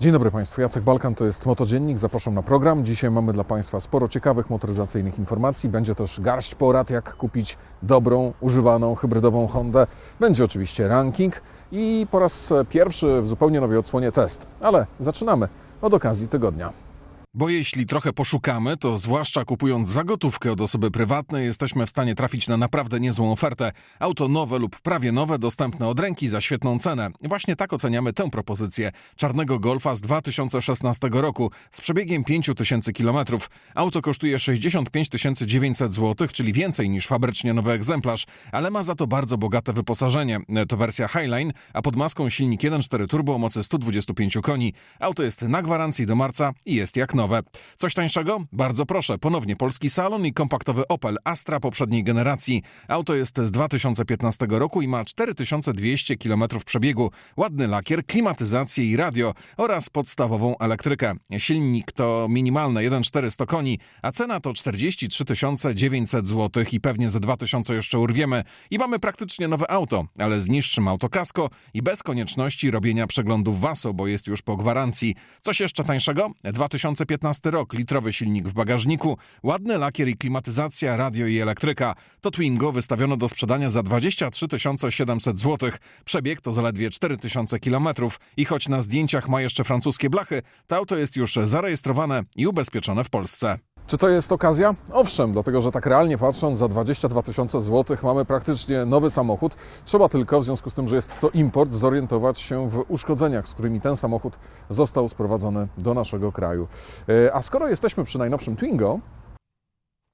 Dzień dobry Państwu, Jacek Balkan, to jest Motodziennik, zapraszam na program. Dzisiaj mamy dla Państwa sporo ciekawych motoryzacyjnych informacji. Będzie też garść porad, jak kupić dobrą, używaną, hybrydową Hondę. Będzie oczywiście ranking i po raz pierwszy w zupełnie nowej odsłonie test. Ale zaczynamy od okazji tygodnia. Bo jeśli trochę poszukamy, to zwłaszcza kupując za gotówkę od osoby prywatnej, jesteśmy w stanie trafić na naprawdę niezłą ofertę. Auto nowe lub prawie nowe, dostępne od ręki za świetną cenę. Właśnie tak oceniamy tę propozycję. Czarnego Golfa z 2016 roku z przebiegiem 5000 km. Auto kosztuje 65 900 zł, czyli więcej niż fabrycznie nowy egzemplarz, ale ma za to bardzo bogate wyposażenie. To wersja Highline, a pod maską silnik 1.4 turbo o mocy 125 koni. Auto jest na gwarancji do marca i jest jak nowe. Coś tańszego? Bardzo proszę, ponownie polski salon i kompaktowy Opel Astra poprzedniej generacji. Auto jest z 2015 roku i ma 4200 km przebiegu, ładny lakier, klimatyzację i radio oraz podstawową elektrykę. Silnik to minimalne 1,400 koni, a cena to 43 900 zł i pewnie ze 2000 jeszcze urwiemy. I mamy praktycznie nowe auto, ale z niższym autokasko i bez konieczności robienia przeglądów WASO, bo jest już po gwarancji. Coś jeszcze tańszego? 2015 rok, litrowy silnik w bagażniku, ładny lakier i klimatyzacja, radio i elektryka. To Twingo wystawiono do sprzedania za 23 700 zł. Przebieg to zaledwie 4000 km i choć na zdjęciach ma jeszcze francuskie blachy, to auto jest już zarejestrowane i ubezpieczone w Polsce. Czy to jest okazja? Owszem, dlatego że tak realnie patrząc, za 22 tysiące złotych mamy praktycznie nowy samochód. Trzeba tylko, w związku z tym, że jest to import, zorientować się w uszkodzeniach, z którymi ten samochód został sprowadzony do naszego kraju. E, A skoro jesteśmy przy najnowszym Twingo,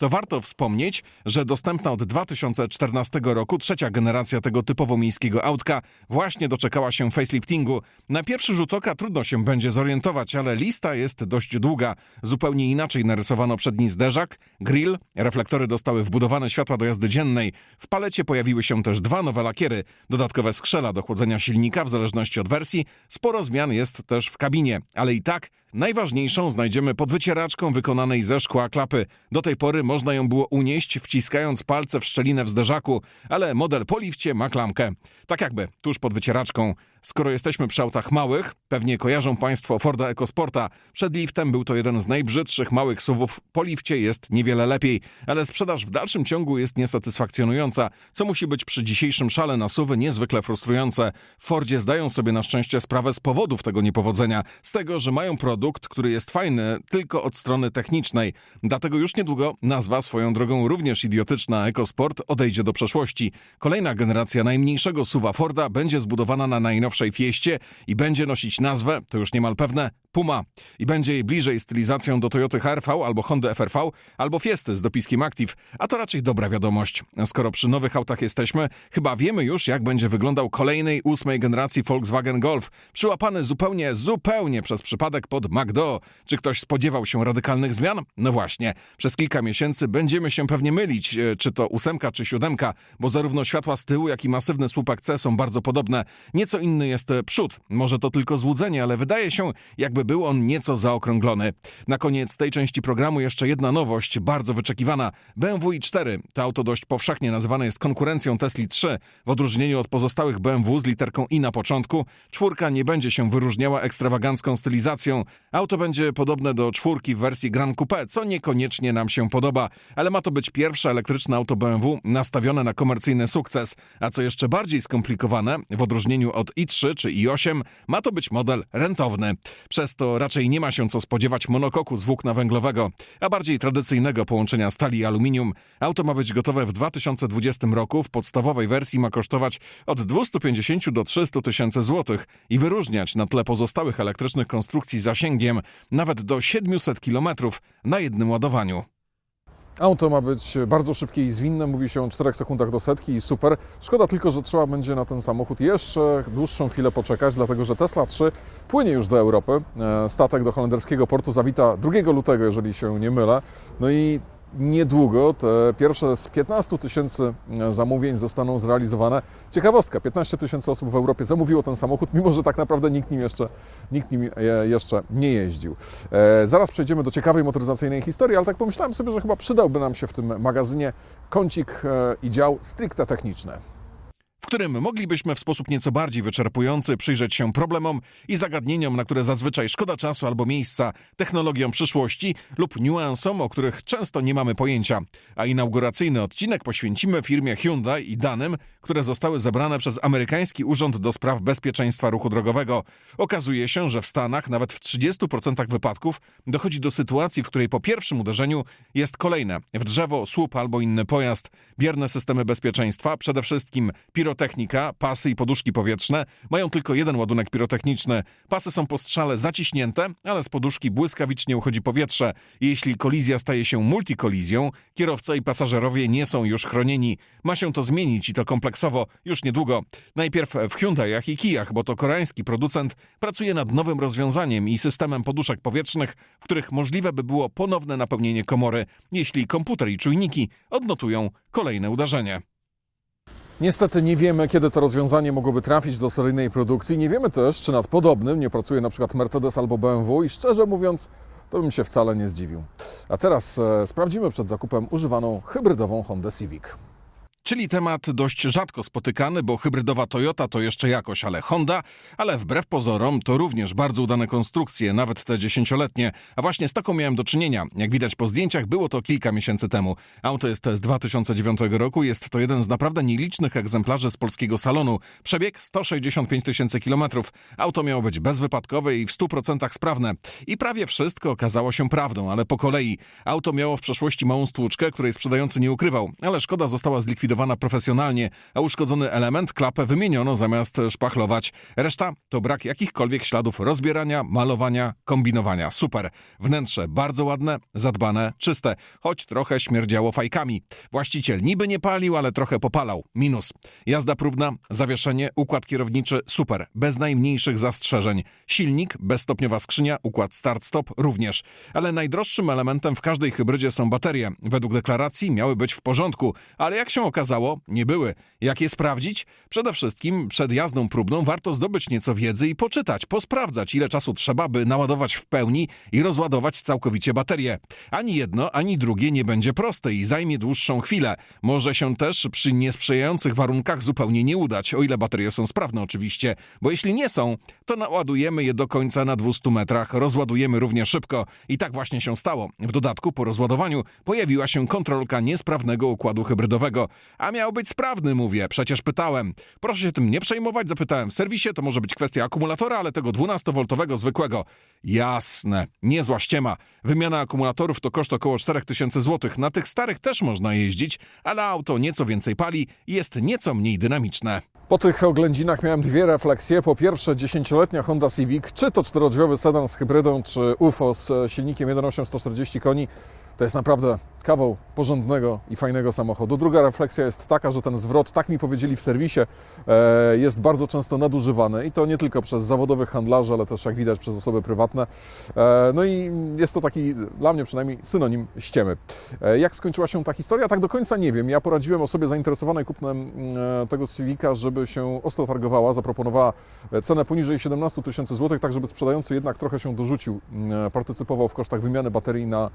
To warto wspomnieć, że dostępna od 2014 roku trzecia generacja tego typowo miejskiego autka właśnie doczekała się faceliftingu. Na pierwszy rzut oka trudno się będzie zorientować, ale lista jest dość długa. Zupełnie inaczej narysowano przedni zderzak, grill, reflektory dostały wbudowane światła do jazdy dziennej. W palecie pojawiły się też dwa nowe lakiery, dodatkowe skrzela do chłodzenia silnika w zależności od wersji. Sporo zmian jest też w kabinie, ale i tak Najważniejszą znajdziemy pod wycieraczką wykonanej ze szkła klapy. Do tej pory można ją było unieść, wciskając palce w szczelinę w zderzaku, ale model po lifcie ma klamkę. Tak jakby, tuż pod wycieraczką. Skoro jesteśmy przy autach małych, pewnie kojarzą Państwo Forda EcoSporta. Przed liftem był to jeden z najbrzydszych małych suwów. Po lifcie jest niewiele lepiej, ale sprzedaż w dalszym ciągu jest niesatysfakcjonująca, co musi być przy dzisiejszym szale na suwy niezwykle frustrujące. W Fordzie zdają sobie na szczęście sprawę z powodów tego niepowodzenia, z tego, że mają produkt, który jest fajny tylko od strony technicznej. Dlatego już niedługo nazwa swoją drogą również idiotyczna EcoSport odejdzie do przeszłości. Kolejna generacja najmniejszego suwa Forda będzie zbudowana na najnowszej Fieście i będzie nosić nazwę, to już niemal pewne, Puma. I będzie jej bliżej stylizacją do Toyoty HRV albo Honda FRV albo Fiesty z dopiskiem Active. A to raczej dobra wiadomość. Skoro przy nowych autach jesteśmy, chyba wiemy już jak będzie wyglądał kolejnej ósmej generacji Volkswagen Golf. Przyłapany zupełnie, zupełnie przez przypadek pod McDo. Czy ktoś spodziewał się radykalnych zmian? No właśnie. Przez kilka miesięcy będziemy się pewnie mylić, e, czy to ósemka, czy siódemka, bo zarówno światła z tyłu, jak i masywny słupek C są bardzo podobne. Nieco inny jest e, przód. Może to tylko złudzenie, ale wydaje się, jakby był on nieco zaokrąglony. Na koniec tej części programu jeszcze jedna nowość, bardzo wyczekiwana. BMW i4. To auto dość powszechnie nazywane jest konkurencją Tesla 3. W odróżnieniu od pozostałych BMW z literką i na początku, czwórka nie będzie się wyróżniała ekstrawagancką stylizacją. Auto będzie podobne do czwórki w wersji Grand Coupe, co niekoniecznie nam się podoba, ale ma to być pierwsze elektryczne auto BMW nastawione na komercyjny sukces. A co jeszcze bardziej skomplikowane, w odróżnieniu od i3 czy i8, ma to być model rentowny. Przez to raczej nie ma się co spodziewać monokoku z włókna węglowego, a bardziej tradycyjnego połączenia stali i aluminium. Auto ma być gotowe w 2020 roku. W podstawowej wersji ma kosztować od 250 do 300 tysięcy złotych i wyróżniać na tle pozostałych elektrycznych konstrukcji zasięgiem nawet do 700 km na jednym ładowaniu. Auto ma być bardzo szybkie i zwinne, mówi się o 4 sekundach do setki i super. Szkoda tylko, że trzeba będzie na ten samochód jeszcze dłuższą chwilę poczekać, dlatego że Tesla 3 płynie już do Europy. E, Statek do holenderskiego portu zawita 2 lutego, jeżeli się nie mylę. No i niedługo te pierwsze z 15 tysięcy zamówień zostaną zrealizowane. Ciekawostka, 15 tysięcy osób w Europie zamówiło ten samochód, mimo że tak naprawdę nikt nim jeszcze, nikt nim e, jeszcze nie jeździł. E, Zaraz przejdziemy do ciekawej motoryzacyjnej historii, ale tak pomyślałem sobie, że chyba przydałby nam się w tym magazynie kącik e, i dział stricte techniczny. W którym moglibyśmy w sposób nieco bardziej wyczerpujący przyjrzeć się problemom i zagadnieniom, na które zazwyczaj szkoda czasu albo miejsca, technologiom przyszłości lub niuansom, o których często nie mamy pojęcia. A inauguracyjny odcinek poświęcimy firmie Hyundai i danym, które zostały zebrane przez amerykański Urząd do Spraw Bezpieczeństwa Ruchu Drogowego. Okazuje się, że w Stanach nawet w 30% wypadków dochodzi do sytuacji, w której po pierwszym uderzeniu jest kolejne w drzewo, słup albo inny pojazd. Bierne systemy bezpieczeństwa, przede wszystkim pirotechnika, pasy i poduszki powietrzne mają tylko jeden ładunek pirotechniczny. Pasy są po strzale zaciśnięte, ale z poduszki błyskawicznie uchodzi powietrze. Jeśli kolizja staje się multikolizją, kierowca i pasażerowie nie są już chronieni. Ma się to zmienić i to kompleksowo już niedługo. Najpierw w Hyundaiach i Kijach, bo to koreański producent pracuje nad nowym rozwiązaniem i systemem poduszek powietrznych, w których możliwe by było ponowne napełnienie komory, jeśli komputer i czujniki odnotują kolejne uderzenie. Niestety nie wiemy, kiedy to rozwiązanie mogłoby trafić do seryjnej produkcji. Nie wiemy też, czy nad podobnym nie pracuje na przykład Mercedes albo BMW i szczerze mówiąc, to bym się wcale nie zdziwił. A teraz e, sprawdzimy przed zakupem używaną hybrydową Honda Civic. Czyli temat dość rzadko spotykany, bo hybrydowa Toyota to jeszcze jakoś, ale Honda, ale wbrew pozorom to również bardzo udane konstrukcje, nawet te dziesięcioletnie. A właśnie z taką miałem do czynienia. Jak widać po zdjęciach, było to kilka miesięcy temu. Auto jest z 2009 roku, jest to jeden z naprawdę nielicznych egzemplarzy z polskiego salonu. Przebieg 165 tysięcy kilometrów. Auto miało być bezwypadkowe i w 100% sprawne. I prawie wszystko okazało się prawdą, ale po kolei. Auto miało w przeszłości małą stłuczkę, której sprzedający nie ukrywał, ale szkoda została zlikwidowana profesjonalnie, a uszkodzony element, klapę wymieniono zamiast szpachlować. Reszta to brak jakichkolwiek śladów rozbierania, malowania, kombinowania. Super. Wnętrze bardzo ładne, zadbane, czyste, choć trochę śmierdziało fajkami. Właściciel niby nie palił, ale trochę popalał. Minus. Jazda próbna, zawieszenie, układ kierowniczy super, bez najmniejszych zastrzeżeń. Silnik, bezstopniowa skrzynia, układ start-stop również. Ale najdroższym elementem w każdej hybrydzie są baterie. Według deklaracji miały być w porządku, ale jak się okazało, nie były. Jak je sprawdzić? Przede wszystkim przed jazdą próbną warto zdobyć nieco wiedzy i poczytać, posprawdzać, ile czasu trzeba, by naładować w pełni i rozładować całkowicie baterię. Ani jedno, ani drugie nie będzie proste i zajmie dłuższą chwilę. Może się też przy niesprzyjających warunkach zupełnie nie udać, o ile baterie są sprawne oczywiście, bo jeśli nie są, to naładujemy je do końca na 200 metrach, rozładujemy równie szybko. I tak właśnie się stało. W dodatku po rozładowaniu pojawiła się kontrolka niesprawnego układu hybrydowego. A miał być sprawny, mówię, przecież pytałem. Proszę się tym nie przejmować, zapytałem w serwisie, to może być kwestia akumulatora, ale tego 12V zwykłego. Jasne, niezła ściema. Wymiana akumulatorów to koszt około 4000 zł. Na tych starych też można jeździć, ale auto nieco więcej pali i jest nieco mniej dynamiczne. Po tych oględzinach miałem dwie refleksje. Po pierwsze, dziesięcioletnia Honda Civic, czy to czterodrzwiowy sedan z hybrydą, czy UFO z silnikiem 1.8 140 koni, to jest naprawdę kawał porządnego i fajnego samochodu. Druga refleksja jest taka, że ten zwrot, tak mi powiedzieli w serwisie, e, jest bardzo często nadużywany i to nie tylko przez zawodowych handlarzy, ale też jak widać przez osoby prywatne. E, No i jest to taki, dla mnie przynajmniej, synonim ściemy. E, Jak skończyła się ta historia? Tak do końca nie wiem. Ja poradziłem osobie zainteresowanej kupnem tego Civica, żeby się ostro targowała, zaproponowała cenę poniżej 17 tysięcy złotych, tak żeby sprzedający jednak trochę się dorzucił, partycypował w kosztach wymiany baterii na,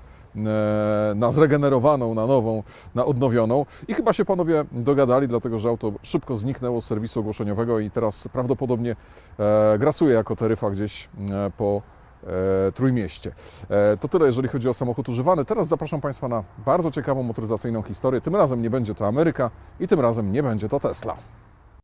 na zregenerowaną, na nową, na odnowioną. I chyba się panowie dogadali, dlatego że auto szybko zniknęło z serwisu ogłoszeniowego i teraz prawdopodobnie e, grasuje jako taryfa gdzieś e, po e, Trójmieście. E, to tyle, jeżeli chodzi o samochód używany. Teraz zapraszam Państwa na bardzo ciekawą motoryzacyjną historię. Tym razem nie będzie to Ameryka i tym razem nie będzie to Tesla.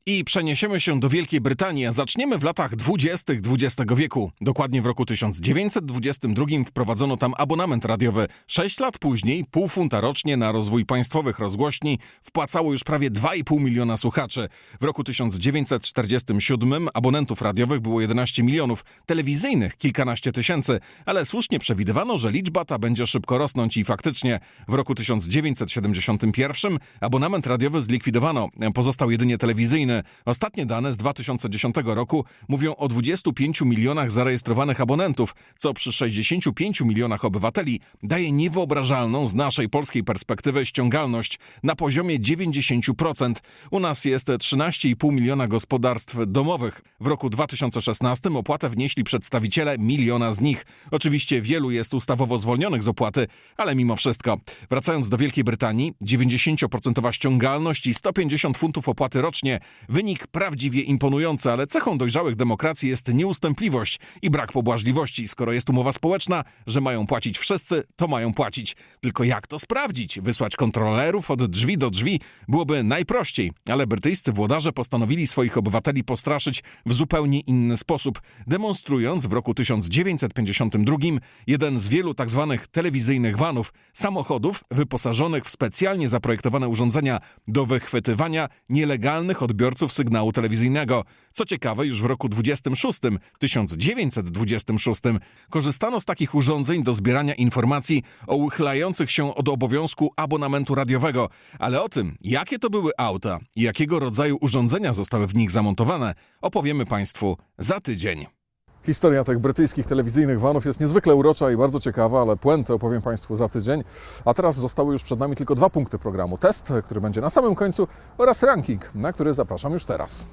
I przeniesiemy się do Wielkiej Brytanii, a zaczniemy w latach 20. XX wieku. Dokładnie w roku 1922 wprowadzono tam abonament radiowy. Sześć lat później, pół funta rocznie na rozwój państwowych rozgłośni wpłacało już prawie 2,5 miliona słuchaczy. W roku 1947 abonentów radiowych było 11 milionów, telewizyjnych kilkanaście tysięcy, ale słusznie przewidywano, że liczba ta będzie szybko rosnąć i faktycznie w roku 1971 abonament radiowy zlikwidowano. Pozostał jedynie telewizyjny. Ostatnie dane z 2010 roku mówią o 25 milionach zarejestrowanych abonentów, co przy 65 milionach obywateli daje niewyobrażalną z naszej polskiej perspektywy ściągalność na poziomie 90%. U nas jest 13,5 miliona gospodarstw domowych. W roku 2016 opłatę wnieśli przedstawiciele miliona z nich. Oczywiście wielu jest ustawowo zwolnionych z opłaty, ale mimo wszystko. Wracając do Wielkiej Brytanii, 90% ściągalność i 150 funtów opłaty rocznie Wynik prawdziwie imponujący, ale cechą dojrzałych demokracji jest nieustępliwość i brak pobłażliwości. Skoro jest umowa społeczna, że mają płacić wszyscy, to mają płacić. Tylko jak to sprawdzić? Wysłać kontrolerów od drzwi do drzwi byłoby najprościej, ale brytyjscy włodarze postanowili swoich obywateli postraszyć w zupełnie inny sposób, demonstrując w roku 1952 jeden z wielu tak zwanych telewizyjnych vanów, samochodów wyposażonych w specjalnie zaprojektowane urządzenia do wychwytywania nielegalnych odbiorców sygnału telewizyjnego. Co ciekawe, już w roku 26, 1926 korzystano z takich urządzeń do zbierania informacji o uchylających się od obowiązku abonamentu radiowego. Ale o tym, jakie to były auta i jakiego rodzaju urządzenia zostały w nich zamontowane, opowiemy Państwu za tydzień. Historia tych brytyjskich telewizyjnych vanów jest niezwykle urocza i bardzo ciekawa, ale puentę opowiem Państwu za tydzień. A teraz zostały już przed nami tylko dwa punkty programu. Test, który będzie na samym końcu oraz ranking, na który zapraszam już teraz.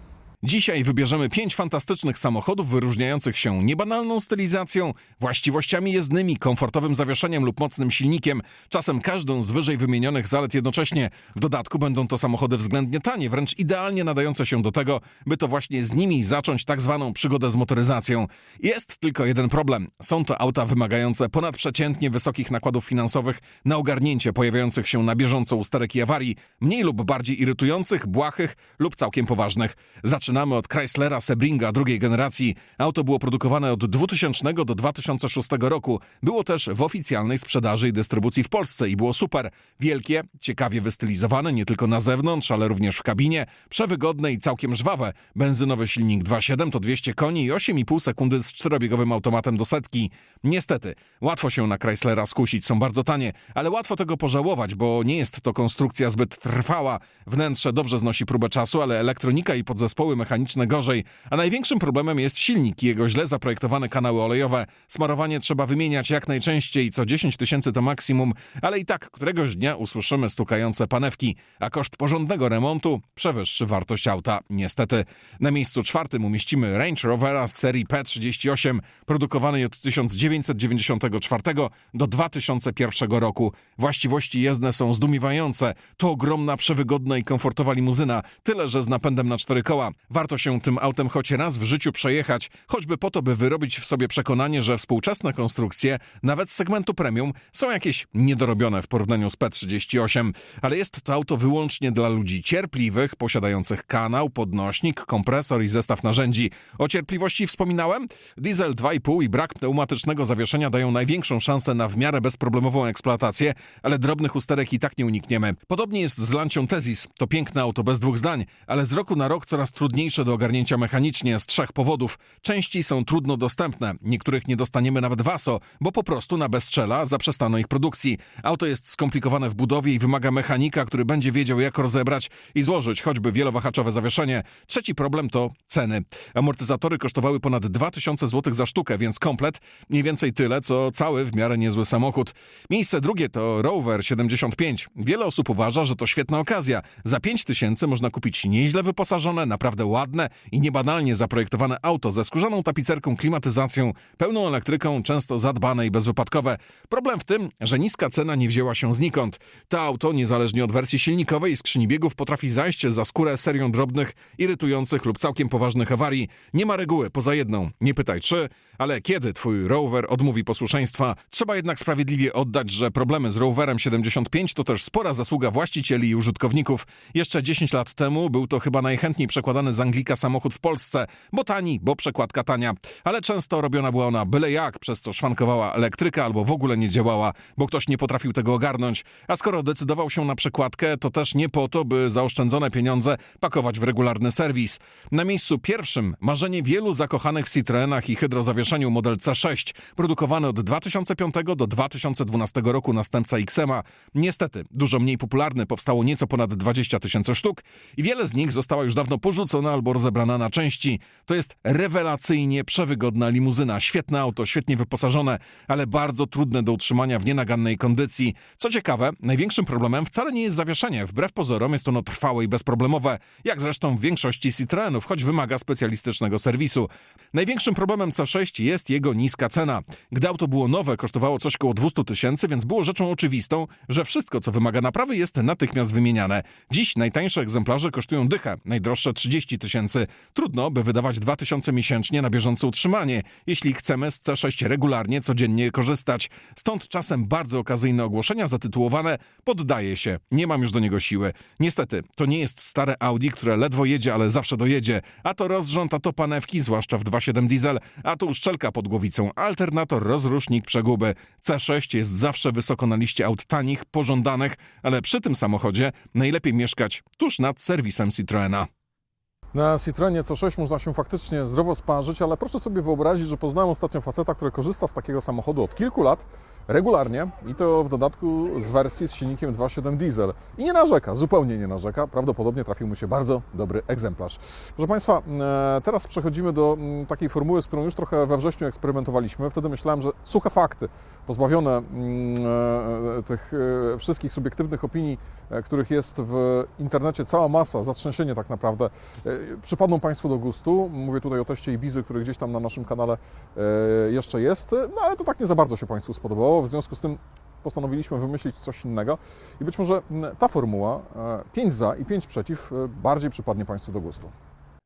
Dzisiaj wybierzemy pięć fantastycznych samochodów wyróżniających się niebanalną stylizacją, właściwościami jezdnymi, komfortowym zawieszeniem lub mocnym silnikiem, czasem każdą z wyżej wymienionych zalet jednocześnie. W dodatku będą to samochody względnie tanie, wręcz idealnie nadające się do tego, by to właśnie z nimi zacząć tak zwaną przygodę z motoryzacją. Jest tylko jeden problem. Są to auta wymagające ponadprzeciętnie wysokich nakładów finansowych na ogarnięcie pojawiających się na bieżąco usterek i awarii, mniej lub bardziej irytujących, błahych lub całkiem poważnych. Zaczynamy od Chryslera Sebringa drugiej generacji. Auto było produkowane od 2000 do 2006 roku. Było też w oficjalnej sprzedaży i dystrybucji w Polsce i było super. Wielkie, ciekawie wystylizowane nie tylko na zewnątrz, ale również w kabinie, przewygodne i całkiem żwawe. Benzynowy silnik 2.7 to 200 koni i 8,5 sekundy z czterobiegowym automatem do setki. Niestety, łatwo się na Chryslera skusić, są bardzo tanie, ale łatwo tego pożałować, bo nie jest to konstrukcja zbyt trwała. Wnętrze dobrze znosi próbę czasu, ale elektronika i podzespoły mechaniczne gorzej. A największym problemem jest silnik i jego źle zaprojektowane kanały olejowe. Smarowanie trzeba wymieniać jak najczęściej, co 10 tysięcy to maksimum, ale i tak któregoś dnia usłyszymy stukające panewki, a koszt porządnego remontu przewyższy wartość auta, niestety. Na miejscu czwartym umieścimy Range Rovera serii P38, produkowanej od 1994 do 2001 roku. Właściwości jezdne są zdumiewające. To ogromna, przewygodna i komfortowa limuzyna, tyle że z napędem na cztery koła. Warto się tym autem choć raz w życiu przejechać, choćby po to, by wyrobić w sobie przekonanie, że współczesne konstrukcje, nawet z segmentu premium, są jakieś niedorobione w porównaniu z P38. Ale jest to auto wyłącznie dla ludzi cierpliwych, posiadających kanał, podnośnik, kompresor i zestaw narzędzi. O cierpliwości wspominałem? Diesel 2,5 i brak pneumatycznego zawieszenia dają największą szansę na w miarę bezproblemową eksploatację, ale drobnych usterek i tak nie unikniemy. Podobnie jest z Lancią Tezis. To piękne auto bez dwóch zdań, ale z roku na rok coraz trudniejsze do ogarnięcia mechanicznie z trzech powodów. Części są trudno dostępne, niektórych nie dostaniemy nawet waso, bo po prostu na bezczela zaprzestano ich produkcji. Auto jest skomplikowane w budowie i wymaga mechanika, który będzie wiedział jak rozebrać i złożyć choćby wielowahaczowe zawieszenie. Trzeci problem to ceny. Amortyzatory kosztowały ponad 2000 zł za sztukę, więc komplet mniej więcej tyle, co cały w miarę niezły samochód. Miejsce drugie to Rover 75. Wiele osób uważa, że to świetna okazja. Za 5000 można kupić nieźle wyposażone, naprawdę ładne i niebanalnie zaprojektowane auto ze skórzaną tapicerką, klimatyzacją, pełną elektryką, często zadbane i bezwypadkowe. Problem w tym, że niska cena nie wzięła się znikąd. To auto, niezależnie od wersji silnikowej i skrzyni biegów, potrafi zajść za skórę serią drobnych, irytujących lub całkiem poważnych awarii. Nie ma reguły, poza jedną. Nie pytaj czy, ale kiedy twój rower odmówi posłuszeństwa. Trzeba jednak sprawiedliwie oddać, że problemy z rowerem 75 to też spora zasługa właścicieli i użytkowników. Jeszcze 10 lat temu był to chyba najchętniej przekładany z Anglika samochód w Polsce, bo tani, bo przekładka tania. Ale często robiona była ona byle jak, przez co szwankowała elektryka albo w ogóle nie działała, bo ktoś nie potrafił tego ogarnąć. A skoro decydował się na przekładkę, to też nie po to, by zaoszczędzone pieniądze pakować w regularny serwis. Na miejscu pierwszym marzenie wielu zakochanych w Citroenach i hydrozawieszeniu model C6, produkowany od 2005 do 2012 roku następca XMA. Niestety, dużo mniej popularny, powstało nieco ponad 20 tysięcy sztuk i wiele z nich została już dawno porzucona albo rozebrana na części. To jest rewelacyjnie przewygodna limuzyna, świetne auto, świetnie wyposażone, ale bardzo trudne do utrzymania w nienagannej kondycji. Co ciekawe, największym problemem wcale nie jest zawieszenie. Wbrew pozorom jest ono trwałe i bezproblemowe, jak zresztą w większości Citroenów, choć wymaga specjalistycznego serwisu. Największym problemem C6 C6 jest jego niska cena. Gdy auto było nowe, kosztowało coś koło 200 tysięcy, więc było rzeczą oczywistą, że wszystko, co wymaga naprawy, jest natychmiast wymieniane. Dziś najtańsze egzemplarze kosztują dychę, najdroższe 30 tysięcy. Trudno, by wydawać 2 tysiące miesięcznie na bieżące utrzymanie, jeśli chcemy z C6 regularnie, codziennie korzystać. Stąd czasem bardzo okazyjne ogłoszenia zatytułowane Poddaję się, nie mam już do niego siły. Niestety, to nie jest stare Audi, które ledwo jedzie, ale zawsze dojedzie. A to rozrząd, a to panewki, zwłaszcza w 2.7 diesel, a to uszczelka pod głowicą, alternator, rozrusznik, przeguby. C6 jest zawsze wysoko na liście aut tanich, pożądanych, ale przy tym samochodzie najlepiej mieszkać tuż nad serwisem Citroena. Na Citroenie C6 można się faktycznie zdrowo sparzyć, ale proszę sobie wyobrazić, że poznałem ostatnio faceta, który korzysta z takiego samochodu od kilku lat, regularnie i to w dodatku z wersji z silnikiem 2.7 diesel. I nie narzeka, zupełnie nie narzeka. Prawdopodobnie trafił mu się bardzo dobry egzemplarz. Proszę Państwa, e, teraz przechodzimy do mm, takiej formuły, z którą już trochę we wrześniu eksperymentowaliśmy. Wtedy myślałem, że suche fakty, pozbawione mm, e, tych e, wszystkich subiektywnych opinii, których jest w internecie cała masa, zatrzęsienie tak naprawdę, przypadną Państwu do gustu. Mówię tutaj o teście Ibizy, który gdzieś tam na naszym kanale jeszcze jest, no ale to tak nie za bardzo się Państwu spodobało. W związku z tym postanowiliśmy wymyślić coś innego i być może m, ta formuła 5 za i 5 przeciw e, bardziej przypadnie Państwu do gustu.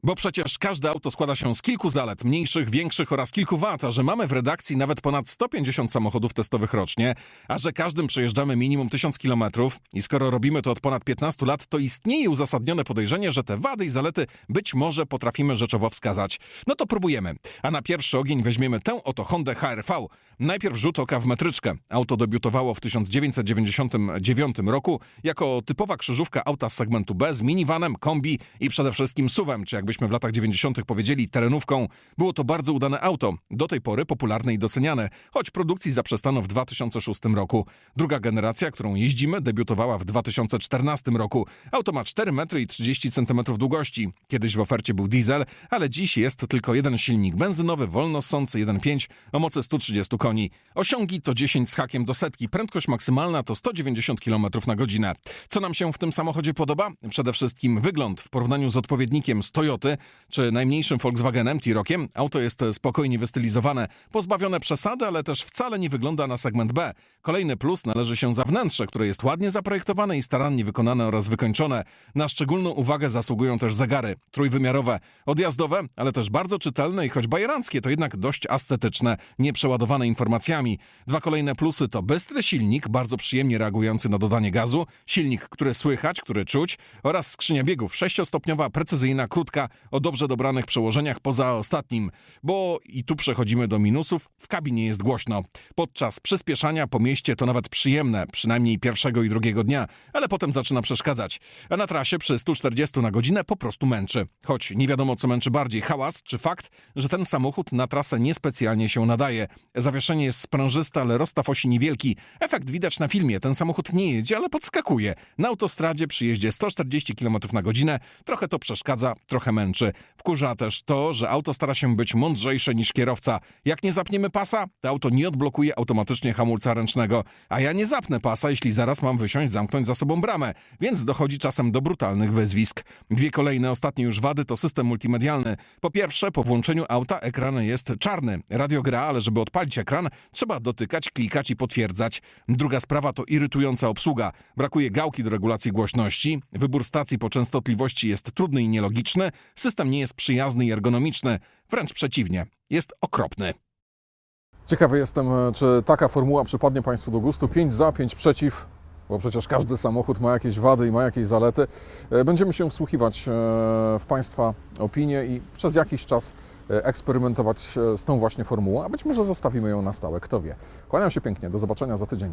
Bo przecież każde auto składa się z kilku zalet, mniejszych, większych oraz kilku wad, a że mamy w redakcji nawet ponad 150 samochodów testowych rocznie, a że każdym przejeżdżamy minimum 1000 km i skoro robimy to od ponad 15 lat, to istnieje uzasadnione podejrzenie, że te wady i zalety być może potrafimy rzeczowo wskazać. No to próbujemy. A na pierwszy ogień weźmiemy tę oto Hondę HRV. Najpierw rzut oka w metryczkę. Auto debiutowało w 1999 roku jako typowa krzyżówka auta z segmentu B z minivanem, kombi i przede wszystkim suwem, czy jakbyśmy w latach 90. powiedzieli terenówką. Było to bardzo udane auto, do tej pory popularne i doceniane, choć produkcji zaprzestano w 2006 roku. Druga generacja, którą jeździmy, debiutowała w 2014 roku. Auto ma 4 metry i 30 cm długości. Kiedyś w ofercie był diesel, ale dziś jest tylko jeden silnik benzynowy, wolno ssący 1.5 o mocy 130 koni. Osiągi to 10 z hakiem do setki, prędkość maksymalna to 190 km na godzinę. Co nam się w tym samochodzie podoba? Przede wszystkim wygląd w porównaniu z odpowiednikiem z Toyoty czy najmniejszym Volkswagenem T-Rockiem. Auto jest spokojnie wystylizowane, pozbawione przesady, ale też wcale nie wygląda na segment B. Kolejny plus należy się za wnętrze, które jest ładnie zaprojektowane i starannie wykonane oraz wykończone. Na szczególną uwagę zasługują też zegary trójwymiarowe, odjazdowe, ale też bardzo czytelne i choć bajeranckie, to jednak dość ascetyczne, nieprzeładowane informacjami. Dwa kolejne plusy to bystry silnik, bardzo przyjemnie reagujący na dodanie gazu, silnik, który słychać, który czuć oraz skrzynia biegów sześciostopniowa, precyzyjna, krótka, o dobrze dobranych przełożeniach poza ostatnim. Bo i tu przechodzimy do minusów, w kabinie jest głośno. Podczas przyspieszania po mieście to nawet przyjemne, przynajmniej pierwszego i drugiego dnia, ale potem zaczyna przeszkadzać. A na trasie przy 140 na godzinę po prostu męczy. Choć nie wiadomo co męczy bardziej, hałas czy fakt, że ten samochód na trasę niespecjalnie się nadaje. Zawieszenie jest sprężyste, ale rozstaw osi niewielki. Efekt widać na filmie, ten samochód nie jedzie, ale podskakuje. Na autostradzie przy jeździe 140 km na godzinę trochę to przeszkadza, trochę męczy. Wkurza też to, że auto stara się być mądrzejsze niż kierowca. Jak nie zapniemy pasa, to auto nie odblokuje automatycznie hamulca ręcznego, a ja nie zapnę pasa, jeśli zaraz mam wysiąść, zamknąć za sobą bramę, więc dochodzi czasem do brutalnych wyzwisk. Dwie kolejne, ostatnie już wady to system multimedialny. Po pierwsze, po włączeniu auta ekran jest czarny. Radio gra, ale żeby odpalić ekran, trzeba dotykać, klikać i potwierdzać. Druga sprawa to irytująca obsługa. Brakuje gałki do regulacji głośności, wybór stacji po częstotliwości jest trudny i nielogiczny, system nie jest przyjazny i ergonomiczny, wręcz przeciwnie, jest okropny. Ciekawy jestem, e, czy taka formuła przypadnie Państwu do gustu. 5 za, 5 przeciw, bo przecież każdy samochód ma jakieś wady i ma jakieś zalety. E, Będziemy się wsłuchiwać e, w Państwa opinie i przez jakiś czas eksperymentować e, z tą właśnie formułą, a być może zostawimy ją na stałe, kto wie. Kłaniam się pięknie, do zobaczenia za tydzień.